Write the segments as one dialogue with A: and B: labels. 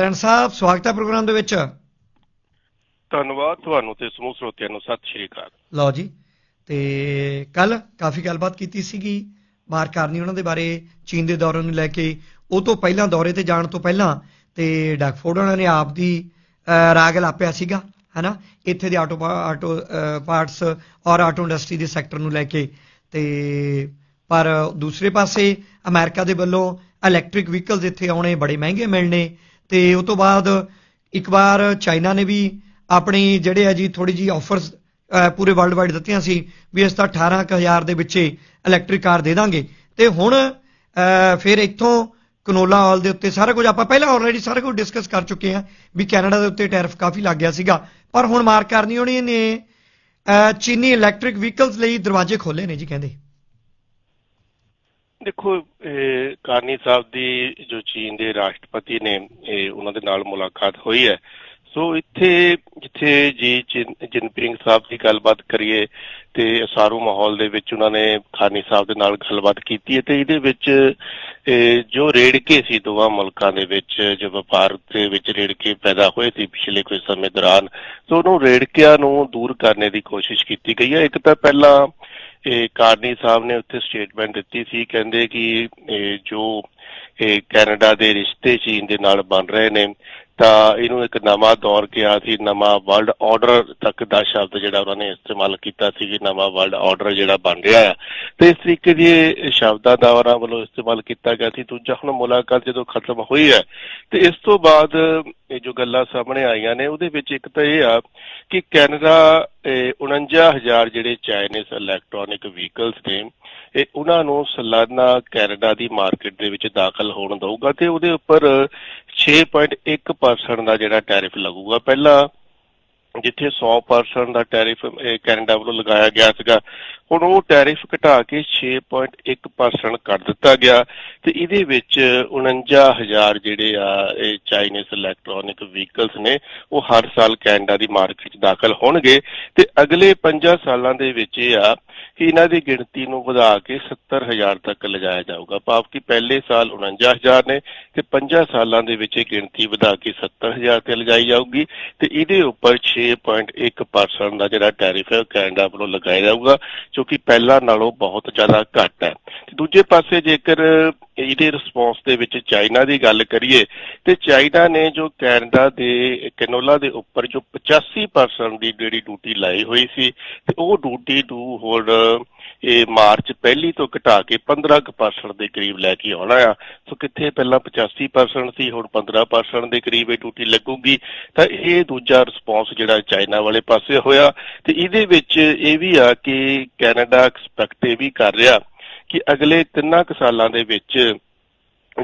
A: ਰਣ ਸਾਹਿਬ ਸਵਾਗਤ ਹੈ ਪ੍ਰੋਗਰਾਮ ਦੇ ਵਿੱਚ।
B: ਧੰਨਵਾਦ ਤੁਹਾਨੂੰ ਤੇ ਸਮੂਹ ਸਰੋਤਿਆਂ ਨੂੰ ਸਤਿ ਸ਼੍ਰੀ ਅਕਾਲ।
A: ਲਓ ਜੀ ਤੇ ਕੱਲ ਕਾਫੀ ਗੱਲਬਾਤ ਕੀਤੀ ਸੀਗੀ ਮਾਰ ਕਰਨੀ ਉਹਨਾਂ ਦੇ ਬਾਰੇ ਚੀਨ ਦੇ ਦੌਰੇ ਨੂੰ ਲੈ ਕੇ। ਉਹ ਤੋਂ ਪਹਿਲਾਂ ਦੌਰੇ ਤੇ ਜਾਣ ਤੋਂ ਪਹਿਲਾਂ ਤੇ ਡੈਕਫੋਰਡ ਉਹਨਾਂ ਨੇ ਆਪ ਦੀ ਰਾਗ ਲਾਪਿਆ ਸੀਗਾ ਹਨਾ? ਇੱਥੇ ਦੇ ਆਟੋ ਆਟੋ ਪਾਰਟਸ ਔਰ ਆਟੋ ਇੰਡਸਟਰੀ ਦੇ ਸੈਕਟਰ ਨੂੰ ਲੈ ਕੇ। ਤੇ ਪਰ ਦੂਸਰੇ ਪਾਸੇ ਅਮਰੀਕਾ ਦੇ ਵੱਲੋਂ ਇਲੈਕਟ੍ਰਿਕ ਵਹੀਕਲਸ ਇੱਥੇ ਆਉਣੇ ਬੜੇ ਮਹਿੰਗੇ ਮਿਲਣੇ। ਤੇ ਉਸ ਤੋਂ ਬਾਅਦ ਇੱਕ ਵਾਰ ਚਾਈਨਾ ਨੇ ਵੀ ਆਪਣੀ ਜਿਹੜੇ ਆ ਜੀ ਥੋੜੀ ਜੀ ਆਫਰਸ ਪੂਰੇ ਵਰਲਡ ਵਾਈਡ ਦਿੱਤੀਆਂ ਸੀ ਵੀ ਅਸੀਂ ਤਾਂ 18000 ਦੇ ਵਿੱਚ ਇਲੈਕਟ੍ਰਿਕ ਕਾਰ ਦੇ ਦਾਂਗੇ। ਤੇ ਹੁਣ ਫਿਰ ਇੱਥੋਂ ਕਨੋਲਾ ਆਲ ਦੇ ਉੱਤੇ ਸਾਰਾ ਕੁਝ ਆਪਾਂ ਪਹਿਲਾਂ ਆਲਰੇਡੀ ਸਾਰਾ ਕੁਝ ਡਿਸਕਸ ਕਰ ਚੁੱਕੇ ਹਾਂ ਵੀ ਕੈਨੇਡਾ ਦੇ ਉੱਤੇ ਟੈਰਿਫ ਕਾਫੀ ਲੱਗ ਗਿਆ ਸੀਗਾ। ਪਰ ਹੁਣ ਮਾਰ ਕਰਨੀ ਹੋਣੀ ਨੇ ਚੀਨੀ ਇਲੈਕਟ੍ਰਿਕ ਵਹੀਕਲਸ ਲਈ ਦਰਵਾਜ਼ੇ ਖੋਲੇ ਨੇ ਜੀ ਕਹਿੰਦੇ।
B: ਦੇਖੋ ਕਾਰਨੀ ਸਾਹਿਬ ਦੀ ਜੋ ਚੀਨ ਦੇ ਰਾਸ਼ਟਰਪਤੀ ਨੇ ਉਹਨਾਂ ਦੇ ਨਾਲ ਮੁਲਾਕਾਤ ਹੋਈ ਹੈ। ਸੋ ਇੱਥੇ, ਜਿੱਥੇ ਜੀ ਜਿਨਪਿੰਗ ਸਾਹਿਬ ਦੀ ਗੱਲਬਾਤ ਕਰੀਏ ਤੇ ਅਸਾਰੂ ਮਾਹੌਲ ਦੇ ਵਿੱਚ ਉਹਨਾਂ ਨੇ ਖਾਨੀ ਸਾਹਿਬ ਦੇ ਨਾਲ ਗੱਲਬਾਤ ਕੀਤੀ ਹੈ ਤੇ ਇਹਦੇ ਵਿੱਚ ਜੋ ਰੇੜਕੇ ਸੀ ਦੋਵਾਂ ਮੁਲਕਾਂ ਦੇ ਵਿੱਚ, ਜੋ ਵਪਾਰ ਦੇ ਵਿੱਚ ਰੇੜਕੇ ਪੈਦਾ ਹੋਏ ਸੀ ਪਿਛਲੇ ਕੁਝ ਸਮੇਂ ਦੌਰਾਨ, ਸੋ ਉਹਨੂੰ ਰੇੜਕਿਆਂ ਨੂੰ ਦੂਰ ਕਰਨ ਦੀ ਕੋਸ਼ਿਸ਼ ਕੀਤੀ ਗਈ ਹੈ। ਇੱਕ ਤਾਂ ਪਹਿਲਾਂ ਇਹ ਕਾਰਨੀ ਸਾਹਿਬ ਨੇ ਉੱਥੇ ਸਟੇਟਮੈਂਟ ਦਿੱਤੀ ਸੀ, ਕਹਿੰਦੇ ਕਿ ਜੋ, ਇਹ ਕੈਨੇਡਾ ਦੇ ਰਿਸ਼ਤੇ ਚੀਨ ਦੇ ਨਾਲ ਬਣ ਰਹੇ ਨੇ। ਤਾਂ ਇਹਨੂੰ ਇੱਕ ਨਵਾਂ ਦੌਰ ਕਿਹਾ ਸੀ, ਨਵਾਂ ਵਰਲਡ ਆਰਡਰ ਤੱਕ ਦਾ ਸ਼ਬਦ ਜਿਹੜਾ ਉਹਨਾਂ ਨੇ ਇਸਤੇਮਾਲ ਕੀਤਾ ਸੀ ਕਿ ਨਵਾਂ ਵਰਲਡ ਆਰਡਰ ਜਿਹੜਾ ਬਣ ਰਿਹਾ ਹੈ ਤੇ ਇਸ ਤਰੀਕੇ ਦੀ ਸ਼ਬਦਾਂ ਦਾ ਉਹਨਾਂ ਵੱਲੋਂ ਇਸਤੇਮਾਲ ਕੀਤਾ ਗਿਆ ਸੀ। ਦੂਜਾ ਹੁਣ ਮੁਲਾਕਾਤ ਜਦੋਂ ਖਤਮ ਹੋਈ ਹੈ, ਤੇ ਇਸ ਤੋਂ ਬਾਅਦ ਇਹ ਜੋ ਗੱਲਾਂ ਸਾਹਮਣੇ ਆਈਆਂ ਨੇ, ਉਹਦੇ ਵਿੱਚ ਇੱਕ ਤਾਂ ਇਹ ਆ ਕਿ ਕੈਨੇਡਾ ਇਹ 49000 ਜਿਹੜੇ ਚਾਈਨੀਜ਼ ਇਲੈਕਟ੍ਰੋਨਿਕ ਵਹੀਕਲਸ ਨੇ ਇਹ ਉਹਨਾਂ ਨੂੰ ਸਾਲਾਨਾ ਕੈਨੇਡਾ ਦੀ ਮਾਰਕੀਟ ਦੇ ਵਿੱਚ ਦਾਖਲ ਹੋਣ ਦਊਗਾ ਤੇ ਉਹਦੇ ਉੱਪਰ 6.1% ਦਾ ਜਿਹੜਾ ਟੈਰਿਫ ਲੱਗੂਗਾ। ਪਹਿਲਾਂ ਜਿੱਥੇ 100% ਦਾ ਟੈਰਿਫ ਕੈਨੇਡਾ ਵੱਲੋਂ ਲਗਾਇਆ ਗਿਆ ਸੀਗਾ, ਹੁਣ ਉਹ ਟੈਰਿਫ ਘਟਾ ਕੇ 6.1% ਕਰ ਦਿੱਤਾ ਗਿਆ। ਤੇ ਇਹਦੇ ਵਿੱਚ 49000 ਜਿਹੜੇ ਆ, ਇਹ ਚਾਈਨੀਜ਼ ਇਲੈਕਟ੍ਰੋਨਿਕ ਵਹੀਕਲਸ ਨੇ, ਉਹ ਹਰ ਸਾਲ ਕੈਨੇਡਾ ਦੀ ਮਾਰਕੀਟ 'ਚ ਦਾਖਲ ਹੋਣਗੇ। ਤੇ ਅਗਲੇ 5 ਸਾਲਾਂ ਦੇ ਵਿੱਚ ਇਹ ਆ ਕਿ ਇਹਨਾਂ ਦੀ ਗਿਣਤੀ ਨੂੰ ਵਧਾ ਕੇ 70000 ਤੱਕ ਲਿਜਾਇਆ ਜਾਊਗਾ। ਭਾਵ ਕਿ ਪਹਿਲੇ ਸਾਲ 49000 ਨੇ ਤੇ 5 ਸਾਲਾਂ ਦੇ ਵਿੱਚ ਇਹ ਗਿਣਤੀ ਵਧਾ ਕੇ 70000 ਤੇ ਲਿਜਾਈ ਜਾਊਗੀ। ਤੇ ਇਹਦੇ ਉੱਪਰ 6.1% ਦਾ ਜਿਹੜਾ ਟੈਰਿਫ ਹੈ, ਉਹ ਕੈਨੇਡਾ ਵੱਲੋਂ ਲਗਾਇਆ ਜਾਊਗਾ, ਜੋ ਕਿ ਪਹਿਲਾਂ ਨਾਲੋਂ ਬਹੁਤ ਜ਼ਿਆਦਾ ਘੱਟ ਹੈ। ਤੇ ਦੂਜੇ ਪਾਸੇ ਜੇਕਰ ਇਹਦੇ ਰਿਸਪੌਂਸ ਦੇ ਵਿੱਚ ਚਾਈਨਾ ਦੀ ਗੱਲ ਕਰੀਏ, ਤੇ ਚਾਈਨਾ ਨੇ ਜੋ ਕੈਨੇਡਾ ਦੇ, ਕੈਨੋਲਾ ਦੇ ਉੱਪਰ ਜੋ 85% ਦੀ ਜਿਹੜੀ ਡਿਊਟੀ ਲਾਈ ਹੋਈ ਸੀ, ਤੇ ਉਹ ਡਿਊਟੀ ਨੂੰ ਹੁਣ, ਇਹ ਮਾਰਚ ਪਹਿਲੀ ਤੋਂ ਘਟਾ ਕੇ 15% ਦੇ ਕਰੀਬ ਲੈ ਕੇ ਆਉਣਾ ਆ। ਸੋ ਕਿੱਥੇ ਪਹਿਲਾਂ 85% ਸੀ, ਹੁਣ 15% ਦੇ ਕਰੀਬ ਇਹ ਡਿਊਟੀ ਲੱਗੂਗੀ। ਤਾਂ ਇਹ ਦੂਜਾ ਰਿਸਪੌਂਸ ਜਿਹੜਾ ਚਾਈਨਾ ਵਾਲੇ ਪਾਸੇ ਹੋਇਆ। ਤੇ ਇਹਦੇ ਵਿੱਚ ਇਹ ਵੀ ਆ ਕਿ ਕੈਨੇਡਾ ਐਕਸਪੈਕਟ ਇਹ ਵੀ ਕਰ ਰਿਹਾ ਕਿ ਅਗਲੇ ਤਿੰਨਾਂ ਕੁ ਸਾਲਾਂ ਦੇ ਵਿੱਚ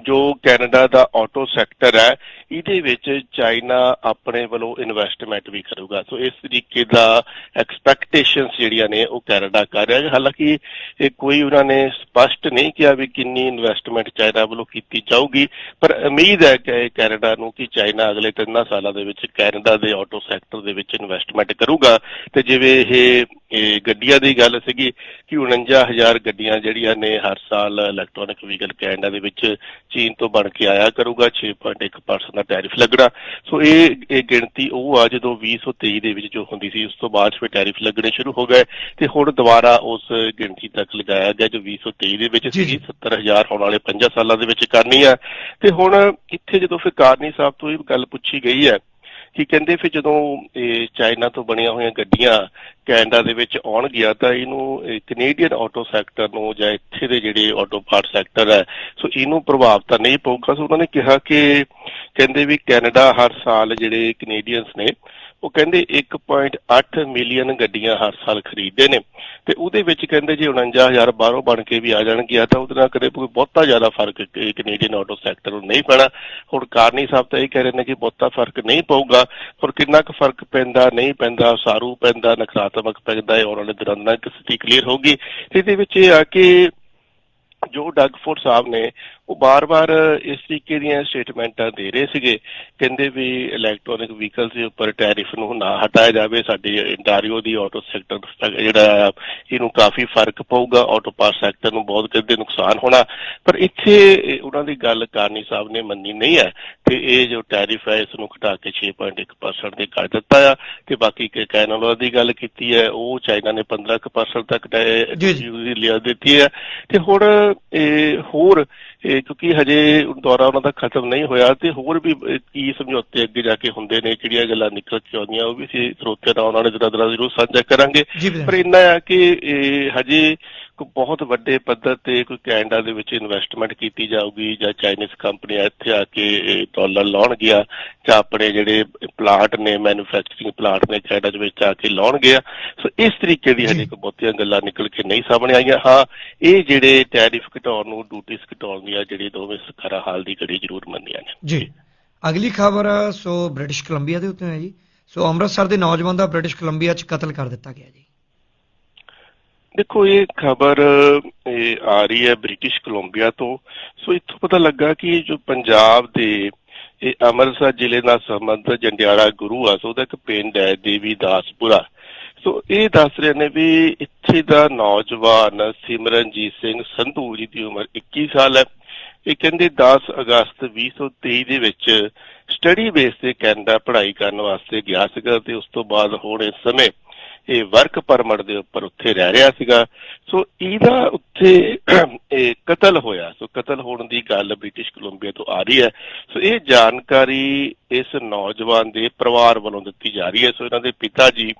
B: ਜੋ ਕੈਨੇਡਾ ਦਾ ਆਟੋ ਸੈਕਟਰ ਹੈ, ਇਹਦੇ ਵਿੱਚ ਚਾਈਨਾ ਆਪਣੇ ਵੱਲੋਂ ਇਨਵੈਸਟਮੈਂਟ ਵੀ ਕਰੂਗਾ। ਸੋ ਇਸ ਤਰੀਕੇ ਦਾ ਐਕਸਪੈਕਟੇਸ਼ਨਸ ਜਿਹੜੀਆਂ ਨੇ ਉਹ ਕੈਨੇਡਾ ਕਰ ਰਿਹਾ ਹੈ। ਹਾਲਾਂਕਿ ਇਹ ਕੋਈ ਉਹਨਾਂ ਨੇ ਸਪਸ਼ਟ ਨਹੀਂ ਕਿਹਾ ਵੀ ਕਿੰਨੀ ਇਨਵੈਸਟਮੈਂਟ ਚਾਈਨਾ ਵੱਲੋਂ ਕੀਤੀ ਜਾਊਗੀ, ਪਰ ਉਮੀਦ ਹੈ ਕਿ ਕੈਨੇਡਾ ਨੂੰ ਕਿ ਚਾਈਨਾ ਅਗਲੇ ਤਿੰਨਾਂ ਸਾਲਾਂ ਦੇ ਵਿੱਚ ਕੈਨੇਡਾ ਦੇ ਆਟੋ ਸੈਕਟਰ ਦੇ ਵਿੱਚ ਇਨਵੈਸਟਮੈਂਟ ਕਰੂਗਾ। ਤੇ ਜਿਵੇਂ ਇਹ ਇਹ ਗੱਡੀਆਂ ਦੀ ਗੱਲ ਸੀਗੀ ਕਿ 49000 ਗੱਡੀਆਂ ਜਿਹੜੀਆਂ ਨੇ ਹਰ ਸਾਲ ਇਲੈਕਟ੍ਰੋਨਿਕ ਵਹੀਕਲ ਕੈਨੇਡਾ ਦੇ ਵਿੱਚ ਚੀਨ ਤੋਂ ਬਣ ਕੇ ਆਇਆ ਕਰੂਗਾ 6.1% ਦਾ ਟੈਰਿਫ ਲੱਗਣਾ ਸੋ ਇਹ ਇਹ ਗਿਣਤੀ ਉਹ ਆ ਜਦੋਂ 2023 ਦੇ ਵਿੱਚ ਜੋ ਹੁੰਦੀ ਸੀ ਉਸ ਤੋਂ ਬਾਅਦ ਫਿਰ ਟੈਰਿਫ ਲੱਗਣੇ ਸ਼ੁਰੂ ਹੋ ਗਏ ਤੇ ਹੁਣ ਦੁਬਾਰਾ ਉਸ ਗਿਣਤੀ ਤੱਕ ਲਗਾਇਆ ਗਿਆ ਜੋ 2023 ਦੇ ਵਿੱਚ ਸੀ
A: ਜੀ।
B: 70000 ਹੋਣ ਵਾਲੇ 5 ਸਾਲਾਂ ਦੇ ਵਿੱਚ ਕਰਨੀ ਆ ਤੇ ਹੁਣ ਇੱਥੇ ਜਦੋਂ ਫਿਰ ਕਾਰਨੀ ਸਾਹਿਬ ਤੋਂ ਇਹ ਗੱਲ ਪੁੱਛੀ ਗਈ ਹੈ ਕਿ ਕਹਿੰਦੇ ਫਿਰ ਜਦੋਂ ਇਹ ਚਾਈਨਾ ਤੋਂ ਬਣੀਆਂ ਹੋਈਆਂ ਗੱਡੀਆਂ ਕੈਨੇਡਾ ਦੇ ਵਿੱਚ ਆਉਣਗੀਆਂ ਤਾਂ ਇਹਨੂੰ ਕੈਨੇਡੀਅਨ ਆਟੋ ਸੈਕਟਰ ਨੂੰ ਜਾਂ ਇੱਥੇ ਦੇ ਜਿਹੜੇ ਆਟੋ ਪਾਰਟ ਸੈਕਟਰ ਹੈ, ਸੋ ਇਹਨੂੰ ਪ੍ਰਭਾਵ ਤਾਂ ਨਹੀਂ ਪਊਗਾ। ਸੋ ਉਹਨਾਂ ਨੇ ਕਿਹਾ ਕਿ ਕਹਿੰਦੇ ਵੀ ਕੈਨੇਡਾ ਹਰ ਸਾਲ ਜਿਹੜੇ ਕੈਨੇਡੀਅਨਸ ਨੇ ਉਹ ਕਹਿੰਦੇ 1.8 ਮਿਲੀਅਨ ਗੱਡੀਆਂ ਹਰ ਸਾਲ ਖਰੀਦਦੇ ਨੇ। ਤੇ ਉਹਦੇ ਵਿੱਚ ਕਹਿੰਦੇ ਜੇ 49000 ਬਾਹਰੋਂ ਬਣ ਕੇ ਵੀ ਆ ਜਾਣਗੀਆਂ, ਤਾਂ ਉਹਦੇ ਨਾਲ ਕਦੇ ਕੋਈ ਬਹੁਤਾ ਜ਼ਿਆਦਾ ਫ਼ਰਕ ਕੈਨੇਡੀਅਨ ਆਟੋ ਸੈਕਟਰ ਨੂੰ ਨਹੀਂ ਪੈਣਾ। ਹੁਣ ਕਾਰਨੀ ਸਾਹਿਬ ਤਾਂ ਇਹ ਕਹਿ ਰਹੇ ਨੇ ਕਿ ਬਹੁਤਾ ਫ਼ਰਕ ਨਹੀਂ ਪਊਗਾ। ਪਰ ਕਿੰਨਾ ਕੁ ਫ਼ਰਕ ਪੈਂਦਾ, ਨਹੀਂ ਪੈਂਦਾ, ਸਾਰੂ ਪੈਂਦਾ, ਨਕਾਰਾਤਮਕ ਪੈਂਦਾ ਹੈ ਆਉਣ ਵਾਲੇ ਦਿਨਾਂ ਨਾਲ ਸਥਿਤੀ ਕਲੀਅਰ ਹੋਗੀ ਇਹਦੇ ਵਿੱਚ ਇਹ ਆ ਕਿ ਜੋ ਡਗ ਫੋਰਡ ਸਾਹਿਬ ਨੇ ਉਹ ਬਾਰ-ਬਾਰ ਇਸ ਤਰੀਕੇ ਦੀਆਂ ਸਟੇਟਮੈਂਟਾਂ ਦੇ ਰਹੇ ਸੀਗੇ। ਕਹਿੰਦੇ ਵੀ ਇਲੈਕਟ੍ਰੋਨਿਕ ਵਹੀਕਲਸ ਦੇ ਉੱਪਰ ਟੈਰਿਫ ਨੂੰ ਨਾ ਹਟਾਇਆ ਜਾਵੇ। ਸਾਡੀ ਇੰਟਾਰੀਓ ਦੀ ਆਟੋ ਸੈਕਟਰ ਜਿਹੜਾ ਇਹਨੂੰ ਕਾਫੀ ਫ਼ਰਕ ਪਊਗਾ। ਆਟੋ ਪਾਰਟ ਸੈਕਟਰ ਨੂੰ ਬਹੁਤ ਕਿਤੇ ਨੁਕਸਾਨ ਹੋਣਾ। ਪਰ ਇੱਥੇ ਉਹਨਾਂ ਦੀ ਗੱਲ ਕਾਰਨੀ ਸਾਹਿਬ ਨੇ ਮੰਨੀ ਨਹੀਂ ਹੈ ਤੇ ਇਹ ਜੋ ਟੈਰਿਫ ਹੈ ਇਸ ਨੂੰ ਘਟਾ ਕੇ 6.1% ਦੇ ਕਰ ਦਿੱਤਾ ਆ। ਤੇ ਬਾਕੀ ਕਿ ਕੈਨੋਲਾ ਦੀ ਗੱਲ ਕੀਤੀ ਹੈ ਉਹ ਚਾਈਨਾ ਨੇ 15% ਤੱਕ। ਦੀ ਲਿਆ ਦਿੱਤੀ ਹੈ। ਤੇ ਹੁਣ ਇਹ ਹੋਰ ਇਹ ਕਿਉਂਕਿ ਹਜੇ ਦੌਰਾ ਉਹਨਾਂ ਦਾ ਖਤਮ ਨਹੀਂ ਹੋਇਆ ਤੇ ਹੋਰ ਵੀ ਕੀ ਸਮਝੌਤੇ ਅੱਗੇ ਜਾ ਕੇ ਹੁੰਦੇ ਨੇ ਕਿਹੜੀਆਂ ਗੱਲਾਂ ਨਿਕਲ ਕੇ ਆਉਂਦੀਆਂ ਉਹ ਵੀ ਅਸੀਂ ਸਰੋਤਿਆਂ ਨਾਲ ਉਹਨਾਂ ਨੇ ਜਰਾ ਜਰਾ ਜ਼ਰੂਰ ਸਾਂਝਾ ਕਰਾਂਗੇ। ਪਰ ਇੰਨਾ ਆ ਕਿ ਇਹ ਹਜੇ ਬਹੁਤ ਵੱਡੇ ਪੱਧਰ ਤੇ ਕੋਈ ਕੈਨੇਡਾ ਦੇ ਵਿੱਚ ਇਨਵੈਸਟਮੈਂਟ ਕੀਤੀ ਜਾਊਗੀ ਜਾਂ ਚਾਈਨੀਜ਼ ਕੰਪਨੀਆਂ ਇੱਥੇ ਆ ਕੇ ਡਾਲਰ ਲਾਉਣਗੀਆਂ ਜਾਂ ਆਪਣੇ ਜਿਹੜੇ ਪਲਾਂਟ ਨੇ ਮੈਨੂਫੈਕਚਰਿੰਗ ਪਲਾਂਟ ਨੇ ਕੈਨੇਡਾ ਦੇ ਵਿੱਚ ਆ ਕੇ ਲਾਉਣਗੇ ਸੋ ਇਸ ਤਰੀਕੇ ਦੀ। ਹਜੇ ਕੋਈ ਬਹੁਤੀਆਂ ਗੱਲਾਂ ਨਿਕਲ ਕੇ ਨਹੀਂ ਸਾਹਮਣੇ ਆਈਆਂ। ਹਾਂ ਇਹ ਜਿਹੜੇ ਟੈਰਿਫ ਘਟਾਉਣ ਨੂੰ ਡਿਊਟੀਸ ਘਟਾਉਣ ਦੀਆਂ ਜਿਹੜੀ ਦੋਵੇਂ ਖਰਾ ਹਾਲ ਦੀ ਘੜੀ ਜ਼ਰੂਰ ਮੰਨੀਆਂ ਨੇ।
A: ਜੀ। ਅਗਲੀ ਖਬਰ ਸੋ ਬ੍ਰਿਟਿਸ਼ ਕੋਲੰਬੀਆ ਦੇ ਉੱਤੇ ਹੈ ਜੀ। ਸੋ ਅੰਮ੍ਰਿਤਸਰ ਦੇ ਨੌਜਵਾਨ ਦਾ ਬ੍ਰਿਟਿਸ਼ ਕੋਲੰਬੀਆ 'ਚ ਕਤਲ ਕਰ ਦਿੱਤਾ ਗਿਆ ਜੀ।
B: ਦੇਖੋ, ਇਹ ਖਬਰ ਆ ਰਹੀ ਹੈ ਬ੍ਰਿਟਿਸ਼ ਕੋਲੰਬੀਆ ਤੋਂ। ਸੋ ਇੱਥੋਂ ਪਤਾ ਲੱਗਾ ਕਿ ਜੋ ਪੰਜਾਬ ਦੇ, ਇਹ ਅੰਮ੍ਰਿਤਸਰ ਜ਼ਿਲ੍ਹੇ ਨਾਲ ਸੰਬੰਧ ਜੰਡਿਆਲਾ ਗੁਰੂ ਆ, ਸੋ ਉਹਦਾ ਇੱਕ ਪਿੰਡ ਹੈ, ਦੇਵੀ ਦਾਸਪੁਰਾ। ਸੋ ਇਹ ਦੱਸ ਰਹੇ ਨੇ ਵੀ ਇੱਥੇ ਦਾ ਨੌਜਵਾਨ ਸਿਮਰਨਜੀਤ ਸਿੰਘ ਸੰਧੂ ਜੀ ਦੀ ਉਮਰ 21 ਸਾਲ ਹੈ। ਇਹ ਕਹਿੰਦੇ 10 ਅਗਸਤ 2023 ਦੇ ਵਿੱਚ ਸਟੱਡੀ ਬੇਸ ਤੇ ਕੈਨੇਡਾ ਪੜ੍ਹਾਈ ਕਰਨ ਵਾਸਤੇ ਗਿਆ ਸੀਗਾ ਤੇ ਉਸ ਤੋਂ ਬਾਅਦ ਹੋਣੇ ਸਮੇਂ ਇਹ ਵਰਕ ਪਰਮਿਟ ਦੇ ਉੱਪਰ ਉੱਥੇ ਰਹਿ ਰਿਹਾ ਸੀਗਾ। ਸੋ ਇਹਦਾ ਉੱਥੇ ਇਹ ਕਤਲ ਹੋਇਆ। ਸੋ ਕਤਲ ਹੋਣ ਦੀ ਗੱਲ ਬ੍ਰਿਟਿਸ਼ ਕੋਲੰਬੀਆ ਤੋਂ ਆ ਰਹੀ ਹੈ। ਸੋ ਇਹ ਜਾਣਕਾਰੀ ਇਸ ਨੌਜਵਾਨ ਦੇ ਪਰਿਵਾਰ ਵੱਲੋਂ ਦਿੱਤੀ ਜਾ ਰਹੀ ਹੈ। ਸੋ ਇਹਨਾਂ ਦੇ ਪਿਤਾ ਜੀ,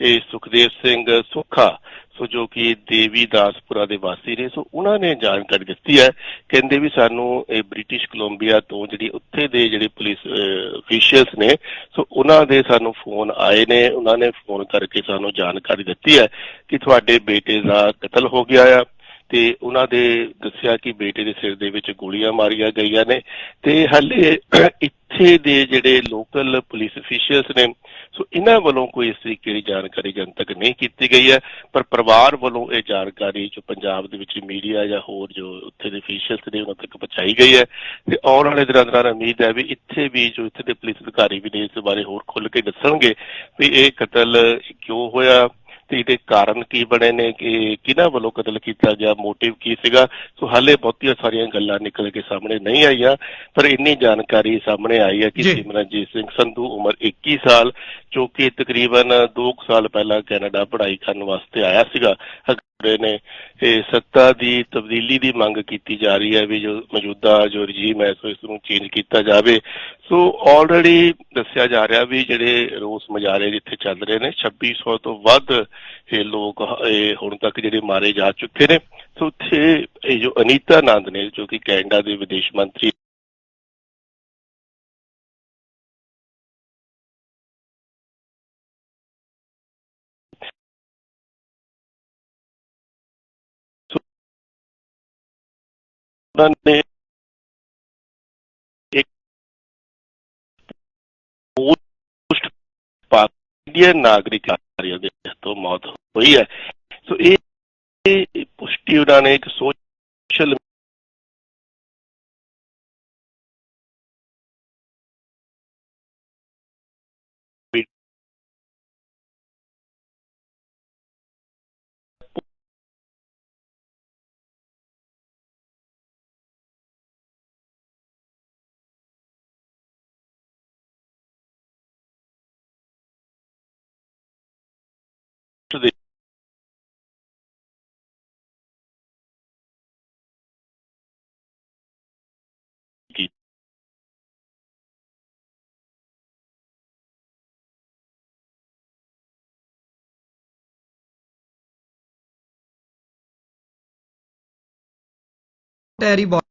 B: ਇਹ ਸੁਖਦੇਵ ਸਿੰਘ ਸੁੱਖਾ ਸੋ ਜੋ ਕਿ ਦੇਵੀ ਦਾਸਪੁਰਾ ਦੇ ਵਾਸੀ ਨੇ, ਸੋ ਉਹਨਾਂ ਨੇ ਜਾਣਕਾਰੀ ਦਿੱਤੀ ਹੈ। ਕਹਿੰਦੇ ਵੀ ਸਾਨੂੰ ਇਹ ਬ੍ਰਿਟਿਸ਼ ਕੋਲੰਬੀਆ ਤੋਂ ਜਿਹੜੀ ਉੱਥੇ ਦੇ ਜਿਹੜੇ ਪੁਲਿਸ ਅਫੀਸ਼ੀਅਲਸ ਨੇ, ਸੋ ਉਹਨਾਂ ਦੇ ਸਾਨੂੰ ਫੋਨ ਆਏ ਨੇ। ਉਹਨਾਂ ਨੇ ਫੋਨ ਕਰਕੇ ਸਾਨੂੰ ਜਾਣਕਾਰੀ ਦਿੱਤੀ ਹੈ ਕਿ ਤੁਹਾਡੇ ਬੇਟੇ ਦਾ ਕਤਲ ਹੋ ਗਿਆ ਆ। ਤੇ ਉਹਨਾਂ ਦੇ ਦੱਸਿਆ ਕਿ ਬੇਟੇ ਦੇ ਸਿਰ ਦੇ ਵਿੱਚ ਗੋਲੀਆਂ ਮਾਰੀਆਂ ਗਈਆਂ ਨੇ ਤੇ ਹਾਲੇ ਇੱਥੇ ਦੇ ਜਿਹੜੇ ਲੋਕਲ ਪੁਲਿਸ ਅਫੀਸ਼ੀਅਲਸ ਨੇ, ਸੋ ਇਹਨਾਂ ਵੱਲੋਂ ਕੋਈ ਇਸ ਤਰੀਕੇ ਦੀ ਜਾਣਕਾਰੀ ਜਨਤਕ ਨਹੀਂ ਕੀਤੀ ਗਈ ਹੈ, ਪਰ ਪਰਿਵਾਰ ਵੱਲੋਂ ਇਹ ਜਾਣਕਾਰੀ ਜੋ ਪੰਜਾਬ ਦੇ ਵਿੱਚ ਮੀਡੀਆ ਜਾਂ ਹੋਰ ਜੋ ਉੱਥੇ ਦੇ ਅਫੀਸ਼ੀਅਲਸ ਨੇ ਉਹਨਾਂ ਤੱਕ ਪਹੁੰਚਾਈ ਗਈ ਹੈ। ਤੇ ਆਉਣ ਵਾਲੇ ਦਿਨਾਂ ਦੌਰਾਨ ਉਮੀਦ ਹੈ ਵੀ ਇੱਥੇ ਵੀ ਜੋ ਇੱਥੇ ਦੇ ਪੁਲਿਸ ਅਧਿਕਾਰੀ ਵੀ ਨੇ ਇਸ ਬਾਰੇ ਹੋਰ ਖੁੱਲ੍ਹ ਕੇ ਦੱਸਣਗੇ ਵੀ ਇਹ ਕਤਲ ਕਿਉਂ ਹੋਇਆ ਤੇ ਇਹਦੇ ਕਾਰਨ ਕੀ ਬਣੇ ਨੇ ਕਿ ਕਿਹਨਾਂ ਵੱਲੋਂ ਕਤਲ ਕੀਤਾ ਗਿਆ ਮੋਟਿਵ ਕੀ ਸੀਗਾ ਸੋ ਹਾਲੇ ਬਹੁਤੀਆਂ ਸਾਰੀਆਂ ਗੱਲਾਂ ਨਿਕਲ ਕੇ ਸਾਹਮਣੇ ਨਹੀਂ ਆਈਆਂ ਪਰ ਇੰਨੀ ਜਾਣਕਾਰੀ ਸਾਹਮਣੇ ਆਈ ਹੈ ਕਿ। ਸਿਮਰਨਜੀਤ ਸਿੰਘ ਸੰਧੂ ਉਮਰ 21 ਸਾਲ ਜੋ ਕਿ ਤਕਰੀਬਨ 2 ਸਾਲ ਪਹਿਲਾਂ ਕੈਨੇਡਾ ਪੜ੍ਹਾਈ ਕਰਨ ਵਾਸਤੇ ਆਇਆ ਸੀਗਾ ਅਗਰੇ ਨੇ। ਇਹ ਸੱਤਾ ਦੀ ਤਬਦੀਲੀ ਦੀ ਮੰਗ ਕੀਤੀ ਜਾ ਰਹੀ ਹੈ ਵੀ ਜੋ ਮੌਜੂਦਾ ਜੋ ਰਜੀਮ ਹੈ, ਸੋ ਇਸ ਨੂੰ ਚੇਂਜ ਕੀਤਾ ਜਾਵੇ। ਸੋ ਆਲਰੇਡੀ ਦੱਸਿਆ ਜਾ ਰਿਹਾ ਵੀ ਜਿਹੜੇ ਰੋਸ ਮੁਜ਼ਾਹਰੇ ਜਿੱਥੇ ਚੱਲ ਰਹੇ ਨੇ 2600 ਤੋਂ ਵੱਧ ਇਹ ਲੋਕ ਇਹ ਹੁਣ ਤੱਕ ਜਿਹੜੇ ਮਾਰੇ ਜਾ ਚੁੱਕੇ ਨੇ। ਸੋ ਉੱਥੇ ਇਹ ਜੋ ਅਨੀਤਾ ਆਨੰਦ ਨੇ, ਜੋ ਕਿ ਕੈਨੇਡਾ ਦੇ ਵਿਦੇਸ਼ ਮੰਤਰੀ ਉਹਨਾਂ ਨੇ ਇੱਕ ਪੋਸਟ ਪਾ ਨਾਗਰਿਕ ਕਾਰਿਆ ਦੇ ਤੋਂ ਮੌਤ ਹੋਈ ਹੈ। ਸੋ ਇਹ ਪੁਸ਼ਟੀ ਉਹਨਾਂ ਨੇ, ਇੱਕ
A: ਸੋਚ terrible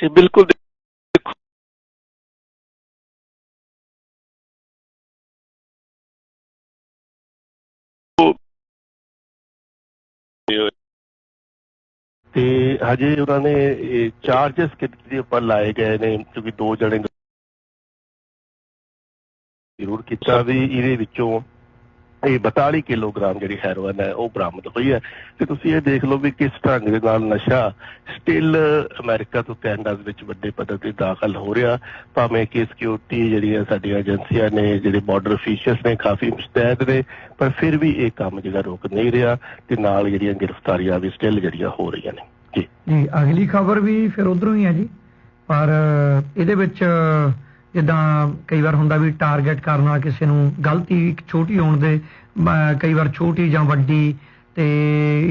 B: ਇਹ ਬਿਲਕੁਲ ਤੇ ਹਜੇ ਉਹਨਾਂ ਨੇ ਚਾਰजेस ਕਿਤੇ ਉੱਪਰ ਲਾਏ ਗਏ ਨੇ, ਕਿਉਂਕਿ ਦੋ ਜਣੇ ਜ਼ਰੂਰ ਕੀਤਾ ਵੀ ਇਹਦੇ ਵਿੱਚੋਂ ਇਹ 42 ਕਿਲੋਗ੍ਰਾਮ ਜਿਹੜੀ ਹੈਰੋਇਨ ਹੈ, ਉਹ ਬਰਾਮਦ ਹੋਈ ਹੈ। ਤੇ ਤੁਸੀਂ ਇਹ ਦੇਖ ਲਓ ਵੀ ਕਿਸ ਢੰਗ ਦੇ ਨਾਲ ਨਸ਼ਾ ਸਟਿਲ ਅਮਰੀਕਾ ਤੋਂ ਕੈਨੇਡਾ ਦੇ ਵਿੱਚ ਵੱਡੇ ਪੱਧਰ ਤੇ ਦਾਖਲ ਹੋ ਰਿਹਾ। ਭਾਵੇਂ ਕਿ ਸਿਕਿਉਰਿਟੀ ਜਿਹੜੀਆਂ ਸਾਡੀਆਂ ਏਜੰਸੀਆਂ ਨੇ, ਜਿਹੜੇ ਬਾਰਡਰ ਅਫੀਸ਼ੀਅਲਸ ਨੇ, ਕਾਫੀ ਮੁਸਤੈਦ ਨੇ, ਪਰ ਫਿਰ ਵੀ ਇਹ ਕੰਮ ਜਿਹੜਾ ਰੁਕ ਨਹੀਂ ਰਿਹਾ ਤੇ ਨਾਲ ਜਿਹੜੀਆਂ ਗ੍ਰਿਫਤਾਰੀਆਂ ਵੀ ਸਟਿਲ ਜਿਹੜੀਆਂ ਹੋ ਰਹੀਆਂ ਨੇ। ਜੀ।
A: ਜੀ, ਅਗਲੀ ਖਬਰ ਵੀ ਫਿਰ ਉਧਰੋਂ ਹੀ ਹੈ ਜੀ। ਪਰ ਇਹਦੇ ਵਿੱਚ ਜਿੱਦਾਂ ਕਈ ਵਾਰ ਹੁੰਦਾ ਵੀ ਟਾਰਗੇਟ ਕਰਨਾ ਕਿਸੇ ਨੂੰ ਗਲਤੀ ਇੱਕ ਛੋਟੀ ਹੋਣ ਦੇ ਕਈ ਵਾਰ ਛੋਟੀ ਜਾਂ ਵੱਡੀ ਤੇ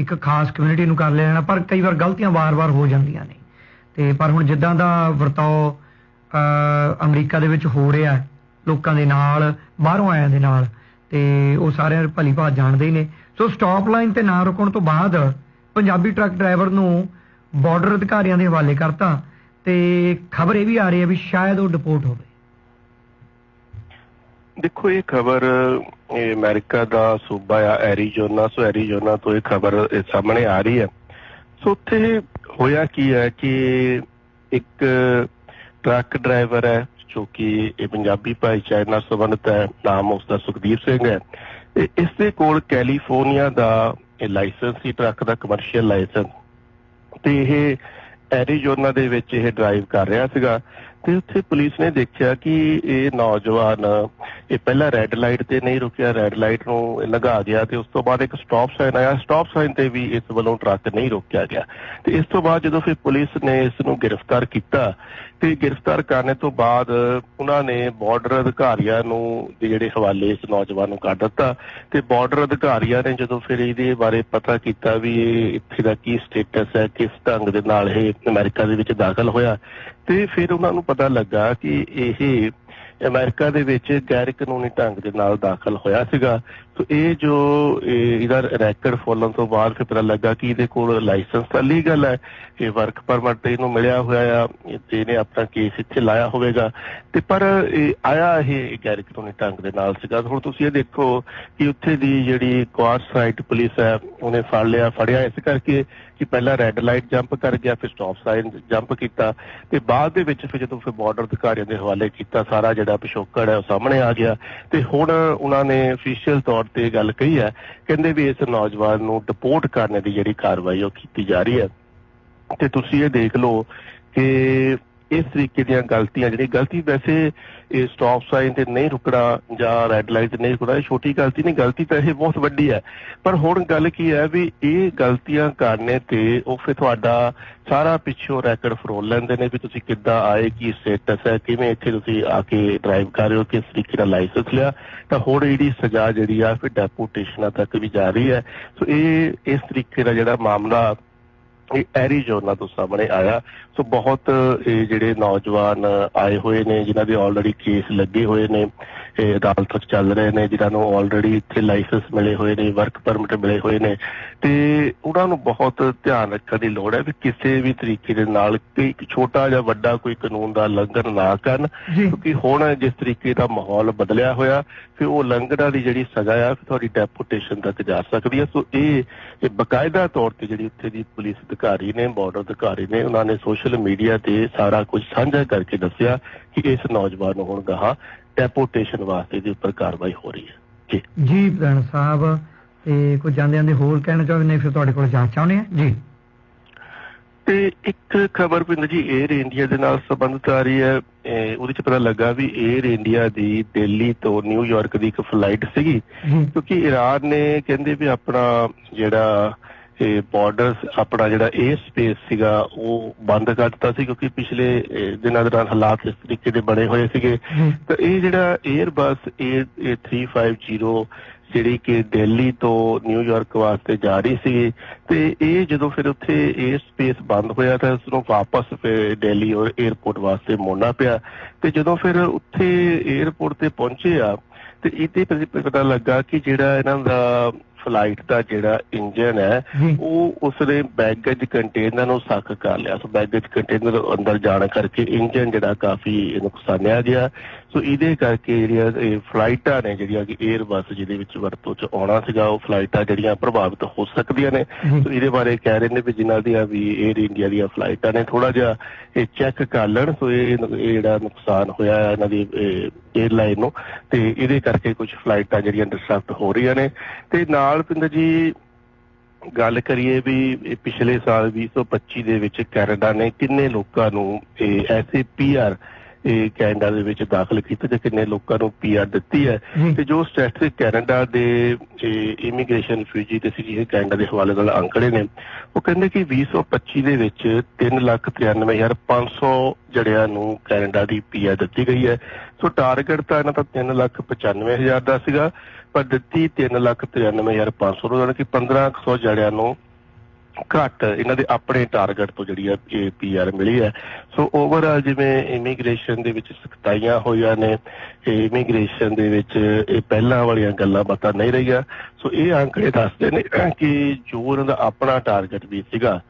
A: ਇੱਕ ਖਾਸ ਕਮਿਊਨਿਟੀ ਨੂੰ ਕਰ ਲੈਣਾ, ਪਰ ਕਈ ਵਾਰ ਗਲਤੀਆਂ ਵਾਰ-ਵਾਰ ਹੋ ਜਾਂਦੀਆਂ ਨੇ। ਤੇ ਪਰ ਹੁਣ ਜਿੱਦਾਂ ਦਾ ਵਰਤਾਓ ਅਮਰੀਕਾ ਦੇ ਵਿੱਚ ਹੋ ਰਿਹਾ ਹੈ ਲੋਕਾਂ ਦੇ ਨਾਲ, ਬਾਹਰੋਂ ਆਇਆਂ ਦੇ ਨਾਲ, ਤੇ ਉਹ ਸਾਰੇ ਭਲੀ ਭਾਤ ਜਾਣਦੇ ਹੀ ਨੇ। ਸੋ ਸਟਾਪ ਲਾਈਨ ਤੇ ਨਾ ਰੁਕਣ ਤੋਂ ਬਾਅਦ ਪੰਜਾਬੀ ਟਰੱਕ ਡਰਾਈਵਰ ਨੂੰ ਬਾਰਡਰ ਅਧਿਕਾਰੀਆਂ ਦੇ ਹਵਾਲੇ ਕਰਤਾ, ਤੇ ਖਬਰ ਇਹ ਵੀ ਆ ਰਹੀ ਹੈ ਵੀ ਸ਼ਾਇਦ ਉਹ ਡਿਪੋਰਟ ਹੋਵੇ।
B: ਦੇਖੋ, ਇਹ ਖਬਰ, ਇਹ ਅਮਰੀਕਾ ਦਾ ਸੂਬਾ ਆ, ਐਰੀਜ਼ੋਨਾ, ਸੋ ਐਰੀਜ਼ੋਨਾ ਤੋਂ ਇਹ ਖਬਰ ਸਾਹਮਣੇ ਆ ਰਹੀ ਹੈ। ਸੋ ਉੱਥੇ ਹੋਇਆ ਕੀ ਹੈ ਕਿ ਇੱਕ ਟਰੱਕ ਡਰਾਈਵਰ ਹੈ, ਜੋ ਕਿ ਇਹ ਪੰਜਾਬੀ ਭਾਈਚਾਰੇ ਨਾਲ ਸੰਬੰਧਿਤ ਹੈ, ਨਾਮ ਉਸ ਦਾ ਸੁਖਦੀਪ ਸਿੰਘ ਹੈ। ਤੇ ਇਸ ਦੇ ਕੋਲ ਕੈਲੀਫੋਰਨੀਆ ਦਾ ਲਾਇਸੈਂਸ ਸੀ, ਟਰੱਕ ਦਾ ਕਮਰਸ਼ੀਅਲ ਲਾਇਸੈਂਸ। ਤੇ ਇਹ ਐਰੀਜ਼ੋਨਾ ਦੇ ਵਿੱਚ ਇਹ ਡਰਾਈਵ ਕਰ ਰਿਹਾ ਸੀਗਾ। ਤੇ ਉੱਥੇ ਪੁਲਿਸ ਨੇ ਦੇਖਿਆ ਕਿ ਇਹ ਨੌਜਵਾਨ, ਇਹ ਪਹਿਲਾਂ ਰੈੱਡ ਲਾਈਟ ਤੇ ਨਹੀਂ ਰੁਕਿਆ ਰੈੱਡ ਲਾਈਟ ਨੂੰ ਲਗਾ ਗਿਆ ਤੇ ਉਸ ਤੋਂ ਬਾਅਦ ਇੱਕ ਸਟਾਪ ਸਾਈਨ ਆਇਆ। ਸਟਾਪ ਸਾਈਨ ਤੇ ਵੀ ਇਸ ਵੱਲੋਂ ਟਰੱਕ ਨਹੀਂ ਰੋਕਿਆ ਗਿਆ। ਤੇ ਇਸ ਤੋਂ ਬਾਅਦ ਜਦੋਂ ਫਿਰ ਪੁਲਿਸ ਨੇ ਇਸ ਨੂੰ ਗ੍ਰਿਫਤਾਰ ਕੀਤਾ ਤੇ ਗ੍ਰਿਫਤਾਰ ਕਰਨ ਤੋਂ ਬਾਅਦ ਉਹਨਾਂ ਨੇ ਬਾਰਡਰ ਅਧਿਕਾਰੀਆਂ ਨੂੰ ਦੇ ਜਿਹੜੇ ਹਵਾਲੇ ਇਸ ਨੌਜਵਾਨ ਨੂੰ ਕਰ ਦਿੱਤਾ ਤੇ ਬਾਰਡਰ ਅਧਿਕਾਰੀਆਂ ਨੇ ਜਦੋਂ ਫਿਰ ਇਹਦੇ ਬਾਰੇ ਪਤਾ ਕੀਤਾ ਵੀ ਇਹ ਇੱਥੇ ਦਾ ਕੀ ਸਟੇਟਸ ਹੈ, ਕਿਸ ਢੰਗ ਦੇ ਨਾਲ ਇਹ ਅਮਰੀਕਾ ਦੇ ਵਿੱਚ ਦਾਖਲ ਹੋਇਆ ਤੇ ਫਿਰ ਉਹਨਾਂ ਨੂੰ ਪਤਾ ਲੱਗਾ ਕਿ ਇਹ ਅਮਰੀਕਾ ਦੇ ਵਿੱਚ ਗੈਰ ਕਾਨੂੰਨੀ ਢੰਗ ਦੇ ਨਾਲ ਦਾਖਲ ਹੋਇਆ ਸੀਗਾ। ਸੋ ਇਹ ਜੋ ਇਹਦਾ ਰੈਕੋਰਡ ਫੋਲਣ ਤੋਂ ਬਾਅਦ ਫਿਰ ਪਤਾ ਲੱਗਾ ਕਿ ਇਹਦੇ ਕੋਲ ਲਾਇਸੈਂਸ ਤਾਂ ਲੀਗਲ ਹੈ। ਇਹ ਵਰਕ ਪਰਮਿਟ ਤੇ ਇਹਨੂੰ ਮਿਲਿਆ ਹੋਇਆ ਆ। ਤੇ ਇਹਨੇ ਆਪਣਾ ਕੇਸ ਇੱਥੇ ਲਾਇਆ ਹੋਵੇਗਾ। ਤੇ ਪਰ ਇਹ ਆਇਆ ਇਹ ਗੈਰ ਕਾਨੂੰਨੀ ਢੰਗ ਦੇ ਨਾਲ ਸੀਗਾ। ਹੁਣ ਤੁਸੀਂ ਇਹ ਦੇਖੋ ਕਿ ਉੱਥੇ ਦੀ ਜਿਹੜੀ ਕੁਆਰ ਪੁਲਿਸ ਹੈ, ਉਹਨੇ ਫੜ ਲਿਆ, ਫੜਿਆ ਇਸ ਕਰਕੇ ਕਿ ਪਹਿਲਾਂ ਰੈੱਡ ਲਾਈਟ ਜੰਪ ਕਰ ਗਿਆ, ਫਿਰ ਸਟਾਪ ਸਾਈਨ ਜੰਪ ਕੀਤਾ। ਤੇ ਬਾਅਦ ਦੇ ਵਿੱਚ ਫਿਰ ਜਦੋਂ ਫਿਰ ਬਾਰਡਰ ਅਧਿਕਾਰੀਆਂ ਦੇ ਹਵਾਲੇ ਕੀਤਾ, ਸਾਰਾ ਜਿਹੜਾ ਪਿਛੋਕੜ ਹੈ ਉਹ ਸਾਹਮਣੇ ਆ ਗਿਆ। ਤੇ ਹੁਣ ਉਹਨਾਂ ਨੇ ਅਫੀਸ਼ੀਅਲ ਤੌਰ ਤੇ ਇਹ ਗੱਲ ਕਹੀ ਹੈ, ਕਹਿੰਦੇ ਵੀ ਇਸ ਨੌਜਵਾਨ ਨੂੰ ਡਿਪੋਰਟ ਕਰਨ ਦੀ ਜਿਹੜੀ ਕਾਰਵਾਈ ਉਹ ਕੀਤੀ ਜਾ ਰਹੀ ਹੈ। ਤੇ ਤੁਸੀਂ ਇਹ ਦੇਖ ਲਓ ਕਿ ਇਸ ਤਰੀਕੇ ਦੀਆਂ ਗਲਤੀਆਂ, ਜਿਹੜੀ ਗਲਤੀ ਵੈਸੇ ਇਹ ਸਟਾਪ ਸਾਈਨ ਤੇ ਨਹੀਂ ਰੁਕਣਾ ਜਾਂ ਰੈੱਡ ਲਾਈਟ ਤੇ ਨਹੀਂ ਰੁਕਣਾ, ਇਹ ਛੋਟੀ ਗਲਤੀ ਨਹੀਂ, ਗਲਤੀ ਤਾਂ ਇਹ ਬਹੁਤ ਵੱਡੀ ਹੈ। ਪਰ ਹੁਣ ਗੱਲ ਕੀ ਹੈ ਵੀ ਇਹ ਗਲਤੀਆਂ ਕਰਨੇ ਤੇ ਉਹ ਫਿਰ ਤੁਹਾਡਾ ਸਾਰਾ ਪਿੱਛੋਂ ਰੈਕੋਰਡ ਫਰੋਲ ਲੈਂਦੇ ਨੇ ਵੀ ਤੁਸੀਂ ਕਿੱਦਾਂ ਆਏ, ਕੀ ਸਟੇਟਸ ਹੈ, ਕਿਵੇਂ ਇੱਥੇ ਤੁਸੀਂ ਆ ਕੇ ਡਰਾਈਵ ਕਰ ਰਹੇ ਹੋ, ਕਿਸ ਤਰੀਕੇ ਦਾ ਲਾਇਸੈਂਸ ਲਿਆ। ਤਾਂ ਹੁਣ ਜਿਹੜੀ ਸਜ਼ਾ ਜਿਹੜੀ ਆ, ਫਿਰ ਡੈਪੂਟੇਸ਼ਨਾਂ ਤੱਕ ਵੀ ਜਾ ਰਹੀ ਹੈ। ਸੋ ਇਹ ਇਸ ਤਰੀਕੇ ਦਾ ਜਿਹੜਾ ਮਾਮਲਾ ਐਰੀਜ਼ੋਨਾ ਤੋਂ ਸਾਹਮਣੇ ਆਇਆ। ਸੋ ਬਹੁਤ ਇਹ ਜਿਹੜੇ ਨੌਜਵਾਨ ਆਏ ਹੋਏ ਨੇ, ਜਿਨ੍ਹਾਂ ਦੇ ਆਲਰੇਡੀ ਕੇਸ ਲੱਗੇ ਹੋਏ ਨੇ। ਇਹ ਅਦਾਲਤ ਚੱਲ ਰਹੇ ਨੇ ਜਿਨ੍ਹਾਂ ਨੂੰ ਆਲਰੇਡੀ ਇੱਥੇ ਲਾਇਸੈਂਸ ਮਿਲੇ ਹੋਏ ਨੇ ਵਰਕ ਪਰਮਿਟ ਮਿਲੇ ਹੋਏ ਨੇ ਤੇ ਉਹਨਾਂ ਨੂੰ ਬਹੁਤ ਧਿਆਨ ਰੱਖਣ ਦੀ ਲੋੜ ਹੈ ਵੀ ਕਿਸੇ ਵੀ ਤਰੀਕੇ ਦੇ ਨਾਲ ਕੋਈ ਛੋਟਾ ਜਾਂ ਵੱਡਾ ਕੋਈ ਕਾਨੂੰਨ ਦਾ ਉਲੰਘਣ ਨਾ ਕਰਨ ਕਿਉਂਕਿ ਹੁਣ ਜਿਸ ਤਰੀਕੇ ਦਾ ਮਾਹੌਲ ਬਦਲਿਆ ਹੋਇਆ ਫਿਰ ਉਹ ਉਲੰਘਣਾ ਦੀ ਜਿਹੜੀ ਸਜ਼ਾ ਆ ਤੁਹਾਡੀ ਡੈਪੂਟੇਸ਼ਨ ਤੱਕ ਜਾ ਸਕਦੀ ਹੈ। ਸੋ ਇਹ ਇਹ ਬਕਾਇਦਾ ਤੌਰ ਤੇ ਜਿਹੜੀ ਉੱਥੇ ਦੀ ਪੁਲਿਸ ਅਧਿਕਾਰੀ ਨੇ ਬਾਰਡਰ ਅਧਿਕਾਰੀ ਨੇ ਉਹਨਾਂ ਨੇ ਸੋਸ਼ਲ ਮੀਡੀਆ ਤੇ ਸਾਰਾ ਕੁਝ ਸਾਂਝਾ ਕਰਕੇ ਦੱਸਿਆ ਕਿ ਇਸ ਨੌਜਵਾਨ ਨੂੰ ਹੁਣ ਗਾਹਾਂ ਡੈਪੂਟੇਸ਼ਨ ਵਾਸਤੇ ਦੇ ਉੱਪਰ ਕਾਰਵਾਈ ਹੋ ਰਹੀ ਹੈ। ਜੀ।
A: ਜੀ ਪ੍ਰਧਾਨ ਸਾਹਿਬ ਤੇ ਕੁਝ ਜਾਂਦੇ ਜਾਂਦੇ ਹੋਰ ਕਹਿਣਾ ਚਾਹੁੰਦੇ ਨੇ ਫਿਰ ਤੁਹਾਡੇ ਕੋਲ ਜਾ ਚਾਹੁੰਦੇ ਆ। ਜੀ।
B: ਤੇ ਇੱਕ ਖਬਰ ਪਿੰਡ ਜੀ 에ਅਰ ਇੰਡੀਆ ਦੇ ਨਾਲ ਸੰਬੰਧਿਤ ਆ ਰਹੀ ਹੈ। ਉਹਦੇ ਚ ਪਤਾ ਲੱਗਾ ਵੀ 에ਅਰ ਇੰਡੀਆ ਦੀ ਦਿੱਲੀ ਤੋਂ ਨਿਊਯਾਰਕ ਦੀ ਇੱਕ ਫਲਾਈਟ ਸੀਗੀ। ਕਿਉਂਕਿ ਇਰਾਨ ਨੇ ਕਹਿੰਦੇ ਵੀ ਆਪਣਾ ਜਿਹੜਾ ਇਹ ਬਾਰਡਰਸ ਆਪਣਾ ਜਿਹੜਾ 에ਅਰ ਸਪੇਸ ਸੀਗਾ ਉਹ ਬੰਦ ਕਰ ਦਿੱਤਾ ਸੀ ਕਿਉਂਕਿ ਪਿਛਲੇ ਦਿਨਾਂ ਦੌਰਾਨ ਹਾਲਾਤ ਇਸ ਤਰੀਕੇ ਦੇ ਬਣੇ ਹੋਏ ਸੀਗੇ। ਤਾਂ ਇਹ ਜਿਹੜਾ 에ਅਰਬਸ A350 ਜਿਹੜੀ ਕਿ ਦਿੱਲੀ ਤੋਂ ਨਿਊਯਾਰਕ ਵਾਸਤੇ ਜਾ ਰਹੀ ਸੀ ਤੇ ਇਹ ਜਦੋਂ ਫਿਰ ਉੱਥੇ 에ਅਰ ਸਪੇਸ ਬੰਦ ਹੋਇਆ ਤਾਂ ਇਸ ਨੂੰ ਵਾਪਸ ਫਿਰ ਦਿੱਲੀ ਔਰ 에ਅਰਪੋਰਟ ਵਾਸਤੇ ਮੋੜਨਾ ਪਿਆ। ਤੇ ਜਦੋਂ ਫਿਰ ਉੱਥੇ 에ਅਰਪੋਰਟ ਤੇ ਪਹੁੰਚੇ ਆ ਤੇ ਇਹਦੇ ਪਤਾ ਲੱਗਾ ਕਿ ਜਿਹੜਾ ਇਹਨਾਂ ਦਾ ਫਲਾਈਟ ਦਾ ਜਿਹੜਾ ਇੰਜਨ ਹੈ। ਉਹ ਉਸਨੇ ਬੈਗੇਜ ਕੰਟੇਨਰ ਨੂੰ ਸੱਕ ਕਰ ਲਿਆ ਸੋ ਬੈਗੇਜ ਕੰਟੇਨਰ ਅੰਦਰ ਜਾਣ ਕਰਕੇ ਇੰਜਨ ਜਿਹੜਾ ਕਾਫੀ ਨੁਕਸਾਨਿਆ ਗਿਆ ਸੋ ਇਹਦੇ ਕਰਕੇ ਜਿਹੜੀਆਂ ਇਹ ਫਲਾਈਟਾਂ ਨੇ ਜਿਹੜੀਆਂ ਕਿ 에ਅਰਬਸ ਜਿਹਦੇ ਵਿੱਚ ਵਰਤੋਂ ਚ ਆਉਣਾ ਸੀਗਾ ਉਹ ਫਲਾਈਟਾਂ ਜਿਹੜੀਆਂ ਪ੍ਰਭਾਵਿਤ ਹੋ ਸਕਦੀਆਂ ਨੇ। ਸੋ ਇਹਦੇ ਬਾਰੇ ਕਹਿ ਰਹੇ ਨੇ ਵੀ ਜਿਨ੍ਹਾਂ ਦੀਆਂ ਵੀ 에ਅਰ ਇੰਡੀਆ ਦੀਆਂ ਫਲਾਈਟਾਂ ਨੇ ਥੋੜਾ ਜਿਹਾ ਇਹ ਚੈੱਕ ਕਰ ਲੈਣ। ਸੋ ਇਹ ਜਿਹੜਾ ਨੁਕਸਾਨ ਹੋਇਆ ਇਹਨਾਂ ਦੀ ਏਅਰਲਾਈਨ ਨੂੰ ਤੇ ਇਹਦੇ ਕਰਕੇ ਕੁਝ ਫਲਾਈਟਾਂ ਜਿਹੜੀਆਂ ਡਿਸਟਰਬਟ ਹੋ ਰਹੀਆਂ ਨੇ। ਤੇ ਨਾਲ ਪਿੰਦਰ ਜੀ ਗੱਲ ਕਰੀਏ ਵੀ ਪਿਛਲੇ ਸਾਲ 2025 ਦੇ ਵਿੱਚ ਕੈਨੇਡਾ ਨੇ ਕਿੰਨੇ ਲੋਕਾਂ ਨੂੰ ਇਹ ਐਸੇ ਪੀਆਰ ਇਹ ਕੈਨੇਡਾ ਦੇ ਵਿੱਚ ਦਾਖਲ ਕੀਤਾ ਤੇ ਕਿੰਨੇ ਲੋਕਾਂ ਨੂੰ ਪੀਆਰ ਦਿੱਤੀ ਹੈ
A: ਜੀ।
B: ਤੇ ਜੋ ਸਟੈਟਿਸਟਿਕ ਕੈਨੇਡਾ ਦੇ ਇਮੀਗ੍ਰੇਸ਼ਨ ਫਿਊਜੀ ਤੇ ਸੀ ਕੈਨੇਡਾ ਦੇ ਹਵਾਲੇ ਨਾਲ ਅੰਕੜੇ ਨੇ ਉਹ ਕਹਿੰਦੇ ਕਿ 2025 ਦੇ ਵਿੱਚ 393500 ਜੜਿਆਂ ਨੂੰ ਕੈਨੇਡਾ ਦੀ ਪੀਆਰ ਦਿੱਤੀ ਗਈ ਹੈ ਸੋ ਟਾਰਗੇਟ ਤਾਂ ਇਹਨਾਂ ਦਾ 395000 ਦਾ ਸੀਗਾ ਪਰ ਦਿੱਤੀ 393500 ਨੂੰ ਯਾਨੀ ਕਿ 1500 ਜੜਿਆਂ ਨੂੰ ਘੱਟ ਇਹਨਾਂ ਦੇ ਆਪਣੇ ਟਾਰਗੇਟ ਤੋਂ ਜਿਹੜੀ ਹੈ ਇਹ ਪੀਆਰ ਮਿਲੀ ਹੈ। ਸੋ ਓਵਰਆਲ ਜਿਵੇਂ ਇਮੀਗ੍ਰੇਸ਼ਨ ਦੇ ਵਿੱਚ ਸਖਤਾਈਆਂ ਹੋਈਆਂ ਨੇ ਇਮੀਗ੍ਰੇਸ਼ਨ ਦੇ ਵਿੱਚ ਇਹ ਪਹਿਲਾਂ ਵਾਲੀਆਂ ਗੱਲਾਂ ਬਾਤਾਂ ਨਹੀਂ ਰਹੀਆਂ। ਸੋ ਇਹ ਅੰਕੜੇ ਦੱਸਦੇ ਨੇ ਕਿ ਜੋ ਉਹਨਾਂ ਦਾ ਆਪਣਾ ਟਾਰਗੇਟ ਵੀ ਸੀਗਾ,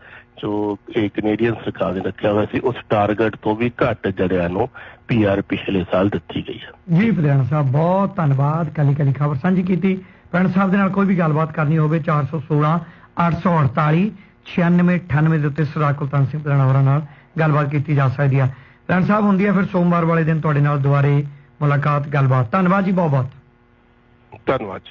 B: ਜੋ ਇਹ ਕੈਨੇਡੀਅਨ ਸਰਕਾਰ ਨੇ ਰੱਖਿਆ ਹੋਇਆ ਸੀ, ਉਸ ਟਾਰਗੇਟ ਤੋਂ ਵੀ ਘੱਟ ਜੜਿਆਂ ਨੂੰ ਪੀਆਰ ਪਿਛਲੇ ਸਾਲ ਦਿੱਤੀ ਗਈ ਹੈ।
A: ਜੀ, ਪ੍ਰਧਾਨ ਸਾਹਿਬ, ਬਹੁਤ ਧੰਨਵਾਦ। ਕਲੀ ਕਲੀ ਖਬਰ ਸਾਂਝੀ ਕੀਤੀ। ਪੈਣ ਸਾਹਿਬ ਦੇ ਨਾਲ ਕੋਈ ਵੀ ਗੱਲਬਾਤ ਕਰਨੀ ਹੋਵੇ 416 848 9698 ਦੇ ਉੱਤੇ ਸਰਦਾਰ ਕੁਲਤਾਨ ਸਿੰਘ ਪ੍ਰਧਾਨ ਹੋਰਾਂ ਨਾਲ ਗੱਲਬਾਤ ਕੀਤੀ ਜਾ ਸਕਦੀ ਹੈ ਪ੍ਰਧਾਨ ਸਾਹਿਬ, ਹੁੰਦੀ ਹੈ ਫਿਰ ਸੋਮਵਾਰ ਵਾਲੇ ਦਿਨ ਤੁਹਾਡੇ ਨਾਲ ਦੁਬਾਰੇ ਮੁਲਾਕਾਤ, ਗੱਲਬਾਤ। ਧੰਨਵਾਦ ਜੀ ਬਹੁਤ ਬਹੁਤ
B: ਧੰਨਵਾਦ